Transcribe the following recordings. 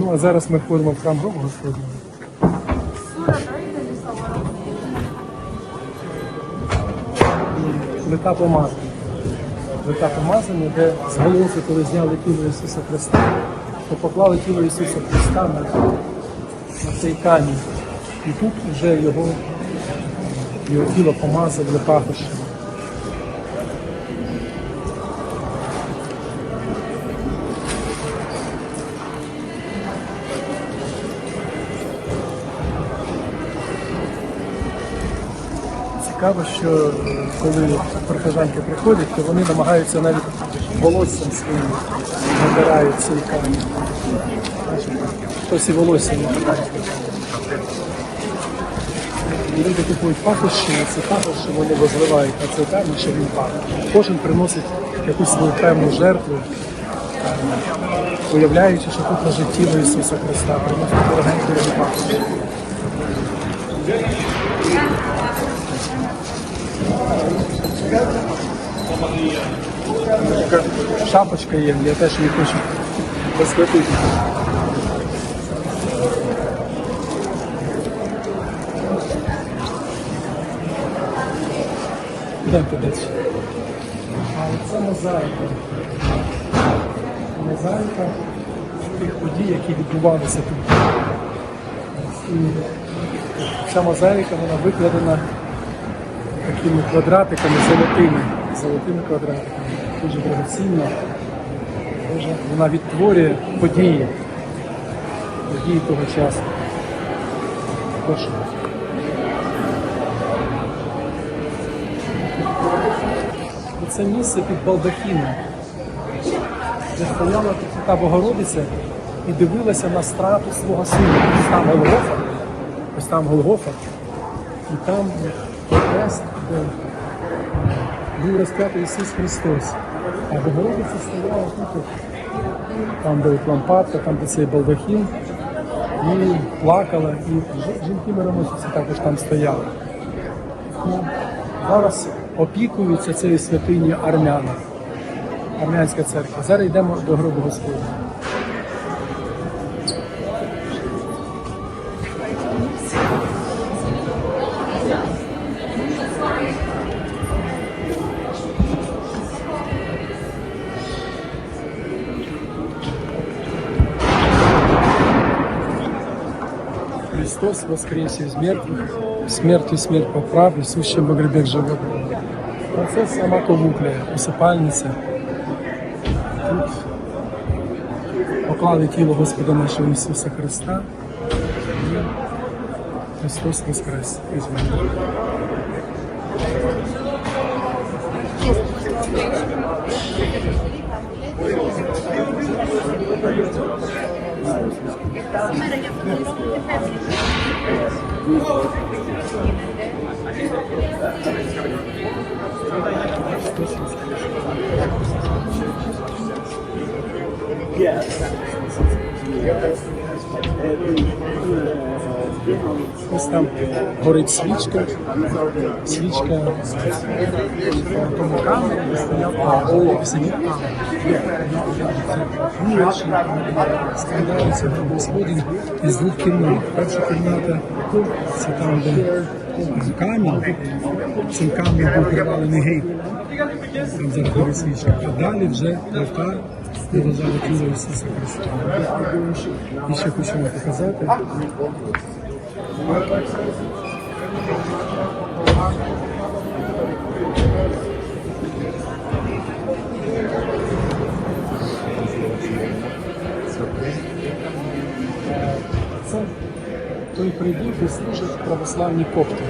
Ну а зараз ми входимо в храм Бога Господнього. Лита помазання. Лита помазання, де з голови, коли зняли тіло Ісуса Христа, то поклали тіло Ісуса Христа на, на цей камінь. І тут вже його, його тіло помазали пахощами. Цікаво, що е, коли прихожанки приходять, то вони намагаються навіть волоссям своїм набирають цей камінь. Хтось і волоссям набирає. Люди купують пахощі, і це пахощі вони возливають на цей камінь, що він пахне. Кожен приносить якусь свою певну жертву, е, уявляючи, що тут лежить тіло Ісуса Христа, приносить дорогенькі пахощі. Така шапочка є, я теж її хочу посвятити. Йдемте далі. А це мозаїка. Мозаїка тих подій, які відбувалися тут. І ця мозаїка вона викладена такими квадратиками золотими, золотими квадратиками. Дуже драгоцінно. Дуже вона відтворює події, події того часу. Прошу. Це місце під балдахіном, де стояла та Богородиця і дивилася на страту свого сина. Ось там Голгофа, ось там Голгофа, і там хрест, де був розп'ятий Ісус Христос. А Богородиця стояла тут, там, де лампадка, там, де цей балдахін, і плакала, і жінки мироносиці також там стояли. Ну, зараз опікуються цією святині армяни. Армянська церква. Зараз йдемо до гробу Господня. Христос воскресе из мертвых, смертью смерть поправ, и сущим во гробах живот. Процес сама ковукля, усипальниця. Тут поклали тіло Господа нашого Ісуса Христа. І Христос воскрес із мертвих. Yes. Ось там горить свічка, свічка стояв самі Перший складається Господень із двох кімнат. Перша кімната це там, де камінь, цим камнем був привалений гріб. Там зараз горить свічка. А далі вже де лежало тіло Ісуса Христа. І ще хочу вам показати. Це той прибір, де служать православні копти.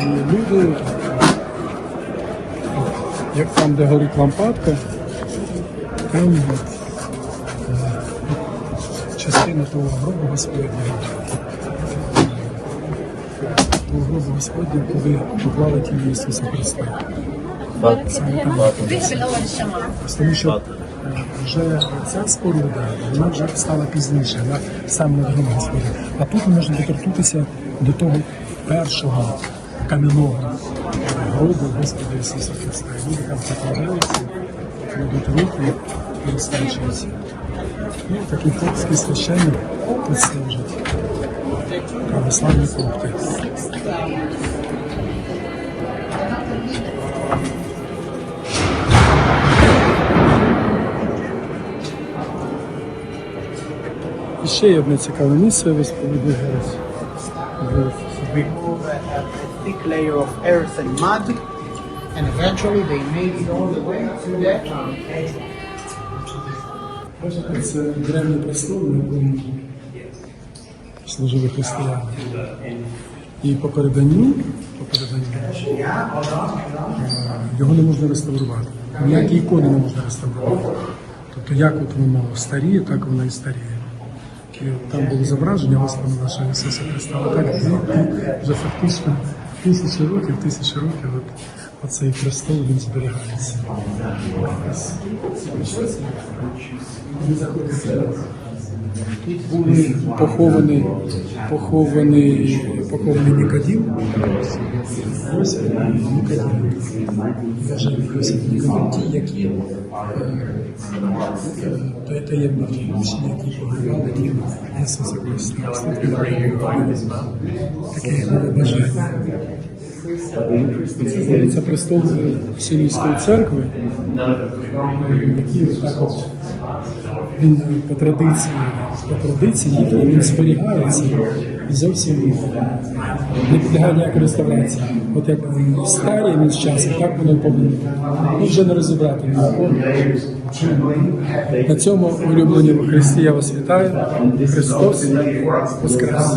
І люди, як там, де горить лампадка, там частина того гробу Господнього. Того гробу Господнього, коли поклали тіло Ісуса Христа. Саме там. Тому що е, вже ця споруда, вона вже стала пізніше, вона сам над гробом Господа. А тут можна доторкнутися до того першого кам'яного гробу Господа Ісуса Христа. І люди там прикладаються, кладуть руки і розкачуються. І такий коптський священник тут служить. Православні копти. І ще є одне цікаве місце, я розповіду зараз. Remove a, a, thick layer of earth and mud, and eventually they made it all the way to the Бачите, це древній престол, на якому служили християни. І по переданню, по переданню е, його не можна реставрувати. Ніякі ікони не можна реставрувати. Тобто як от воно старіє, так воно і старіє. Там було зображення Господа нашого Ісуса Христа, а так ну, вже фактично тисячі років, тисячі років от, оцей престол він зберігається. Тут були поховані, поховані, похований Нікодім. Ось Нікодім. Вважає Йосип Нікодим, ті, які е, е, таємні які погребали тіло Ісуса Христа. Таке було бажання. Це здається престол Сімійської церкви, він по традиції, по традиції він зберігається і зовсім не підлягає ніякої реставрації. От як старий він з часом, так воно повинно. Ну, вже не розібрати ніякого. На цьому улюблені в Христі я вас вітаю. Христос Воскрес!